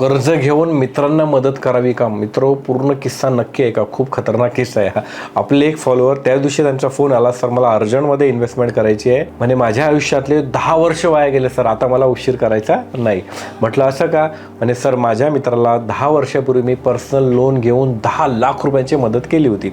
कर्ज घेऊन मित्रांना मदत करावी का? मित्र पूर्ण किस्सा नक्की आहे का खूप खतरनाक किस्सा आहे हा. आपले एक फॉलोअर त्या दिवशी त्यांचा फोन आला सर मला अर्जंटमध्ये इन्व्हेस्टमेंट करायची आहे. म्हणजे माझ्या आयुष्यातले दहा वर्ष वाया गेले सर. आता मला उशीर करायचा नाही. म्हटलं असं का? म्हणजे सर माझ्या मित्राला दहा वर्षापूर्वी मी पर्सनल लोन घेऊन दहा लाख रुपयांची मदत केली होती.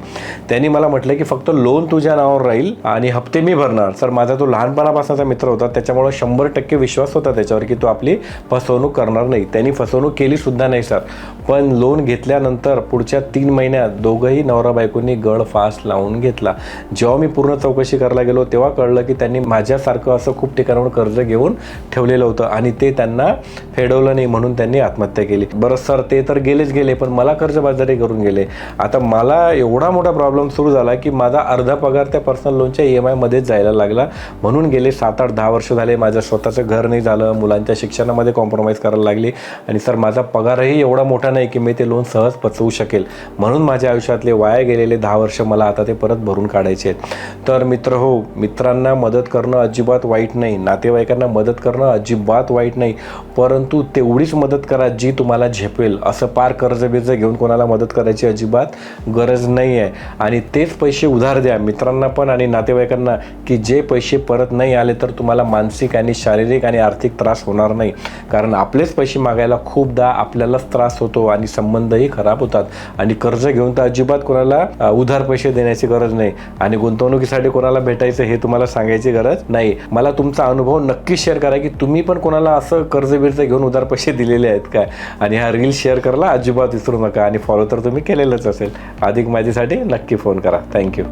त्यांनी मला म्हटलं की फक्त लोन तुझ्या नावावर राहील आणि हप्ते मी भरणार. सर माझा तो लहानपणापासूनचा मित्र होता. त्याच्यामुळे शंभर टक्के विश्वास होता त्याच्यावर की तो आपली फसवणूक करणार नाही. त्यांनी फसवणूक केली सुद्धा नाही सर. पण लोन घेतल्यानंतर पुढच्या तीन महिन्यात दोघंही नवरा बायकोंनी गळ फास्ट लावून घेतला. जेव्हा मी पूर्ण चौकशी करायला गेलो तेव्हा कळलं की त्यांनी माझ्यासारखं असं खूप ठिकाणावर कर्ज घेऊन ठेवलेलं होतं आणि ते त्यांना फेडवलं नाही म्हणून त्यांनी आत्महत्या केली. बरं सर ते तर गेलेच गेले पण मला कर्जबाजारी करून गेले. आता मला एवढा मोठा प्रॉब्लेम सुरू झाला की माझा अर्धा पगार त्या पर्सनल लोनच्या ई एम आयमध्येच जायला लागला. म्हणून गेले सात आठ दहा वर्ष झाले माझं स्वतःचं घर नाही झालं मुलांच्या शिक्षणामध्ये कॉम्प्रोमाइज करायला लागली. आणि सर माझा पगारही एवढा मोठा नाही की मी ते लोन सहज पचवू शकेल. म्हणून माझ्या आयुष्यातले वाया गेलेले दहा वर्ष मला आता ते परत भरून काढायचे आहेत. तर मित्र हो मित्रांना मदत करणं अजिबात वाईट नाही. नातेवाईकांना मदत करणं अजिबात वाईट नाही. परंतु तेवढीच मदत करा जी तुम्हाला झेपेल. असं पार कर्ज बिर्ज घेऊन कोणाला मदत करायची अजिबात गरज नाही आहे आणि तेच पैसे उधार द्या. मित्रांना पण आणि नातेवाईकांना की जे पैसे परत नाही आले तर तुम्हाला मानसिक आणि शारीरिक आणि आर्थिक त्रास होणार नाही. कारण आपलेच पैसे मागायला खूप सुद्धा आपल्यालाच त्रास होतो आणि संबंधही खराब होतात. आणि कर्ज घेऊन तर अजिबात कोणाला उधार पैसे देण्याची गरज नाही. आणि गुंतवणुकीसाठी कोणाला भेटायचं हे तुम्हाला सांगायची गरज नाही. मला तुमचा अनुभव नक्की शेअर करा की तुम्ही पण कोणाला असं कर्ज बिर्ज घेऊन उधार पैसे दिलेले आहेत काय आणि हा रील शेअर करायला अजिबात विसरू नका आणि फॉलो तर तुम्ही केलेलंच असेल. अधिक माहितीसाठी नक्की फोन करा. Thank you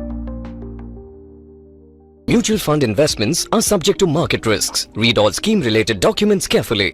Mutual fund investments are subject to market risks. Read all scheme related documents carefully.